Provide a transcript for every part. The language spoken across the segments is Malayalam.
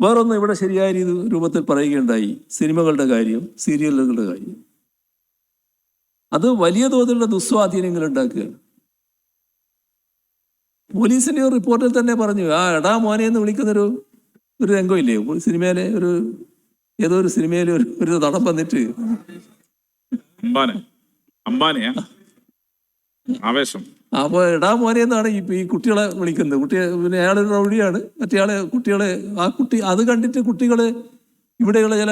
വേറൊന്ന് ഇവിടെ ശരിയായ രീതി രൂപത്തിൽ പറയുകയുണ്ടായി. സിനിമകളുടെ കാര്യം സീരിയലുകളുടെ കാര്യം. അത് വലിയ തോതിലുള്ള ദുസ്വാധീനങ്ങൾ ഉണ്ടാക്കുകയാണ്. പോലീസിന്റെ ഒരു റിപ്പോർട്ടിൽ തന്നെ പറഞ്ഞു ആ എടാ മോനെ എന്ന് വിളിക്കുന്നൊരു ഒരു രംഗമില്ലേ? സിനിമയിലെ ഒരു ഏതോ ഒരു സിനിമയിലെ ഒരു ഒരു നടൻ വന്നിട്ട് അമ്പാനെ. അമ്പാനെയാ? ആവേശം. അപ്പൊ എടാ മോനെ എന്നാണ് ഈ കുട്ടികളെ വിളിക്കുന്നത്? കുട്ടിയെ പിന്നെ അയാളൊരു റൗഡിയാണ്. മറ്റേയാളെ കുട്ടികളെ ആ കുട്ടി അത് കണ്ടിട്ട് കുട്ടികൾ ഇവിടെയുള്ള ചില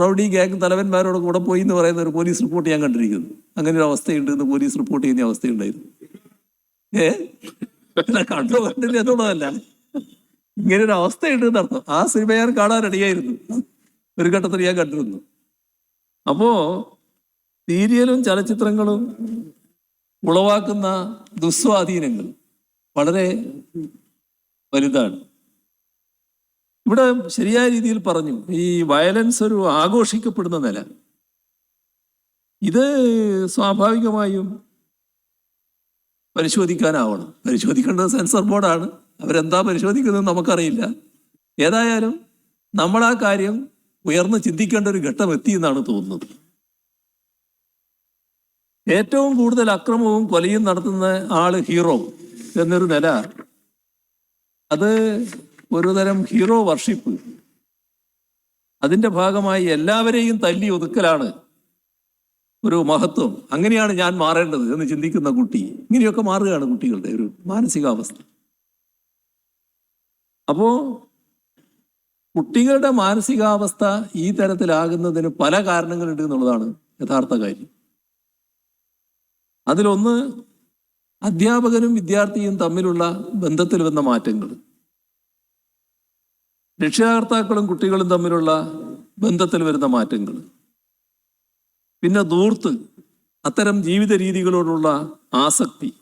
റൗഡി ഗ്യാങ് തലവന്മാരോട് കൂടെ പോയി എന്ന് പറയുന്ന ഒരു പോലീസ് റിപ്പോർട്ട് ഞാൻ കണ്ടിരിക്കുന്നു. അങ്ങനെ ഒരു അവസ്ഥയുണ്ട് എന്ന് പോലീസ് റിപ്പോർട്ട് ചെയ്യുന്ന അവസ്ഥയുണ്ടായിരുന്നു. ഏ? കണ്ടു കണ്ടില്ല എന്നുള്ളതല്ല. ഇങ്ങനെ ഒരു അവസ്ഥയുണ്ട് എന്നർത്ഥം ആ സിനിമ ഞാൻ കാണാൻ റെഡിയായിരുന്നു. ഒരു ഘട്ടത്തിൽ ഞാൻ കണ്ടിരുന്നു. അപ്പോ സീരിയലും ചലച്ചിത്രങ്ങളും ഉളവാക്കുന്ന ദുസ്വാധീനങ്ങൾ വളരെ വലുതാണ്. ഇവിടെ ശരിയായ രീതിയിൽ പറഞ്ഞു ഈ വയലൻസ് ഒരു ആഘോഷിക്കപ്പെടുന്ന നില. ഇത് സ്വാഭാവികമായും പരിശോധിക്കാനാവണം. പരിശോധിക്കേണ്ടത് സെൻസർ ബോർഡാണ്. അവരെന്താ പരിശോധിക്കുന്നത് നമുക്കറിയില്ല. ഏതായാലും നമ്മൾ ആ കാര്യം ഉയർന്ന് ചിന്തിക്കേണ്ട ഒരു ഘട്ടം എത്തി എന്നാണ് തോന്നുന്നത്. ഏറ്റവും കൂടുതൽ അക്രമവും കൊലയും നടത്തുന്ന ആൾ ഹീറോ എന്നൊരു നില. അത് ഒരുതരം ഹീറോ വർഷിപ്പ്. അതിന്റെ ഭാഗമായി എല്ലാവരെയും തല്ലി ഒതുക്കലാണ് ഒരു മഹത്വം. അങ്ങനെയാണ് ഞാൻ മാറേണ്ടത് എന്ന് ചിന്തിക്കുന്ന കുട്ടി. ഇങ്ങനെയൊക്കെ മാറുകയാണ് കുട്ടികളുടെ ഒരു മാനസികാവസ്ഥ. അപ്പോ കുട്ടികളുടെ മാനസികാവസ്ഥ ഈ തരത്തിലാകുന്നതിന് പല കാരണങ്ങളുണ്ട് എന്നുള്ളതാണ് യഥാർത്ഥ കാര്യം. അതിലൊന്ന് അധ്യാപകനും വിദ്യാർത്ഥിയും തമ്മിലുള്ള ബന്ധത്തിൽ വന്ന മാറ്റങ്ങൾ. രക്ഷാകർത്താക്കളും കുട്ടികളും തമ്മിലുള്ള ബന്ധത്തിൽ വരുന്ന മാറ്റങ്ങൾ. പിന്നെ ദൂർത്ത് അത്തരം ജീവിത രീതികളോടുള്ള ആസക്തി.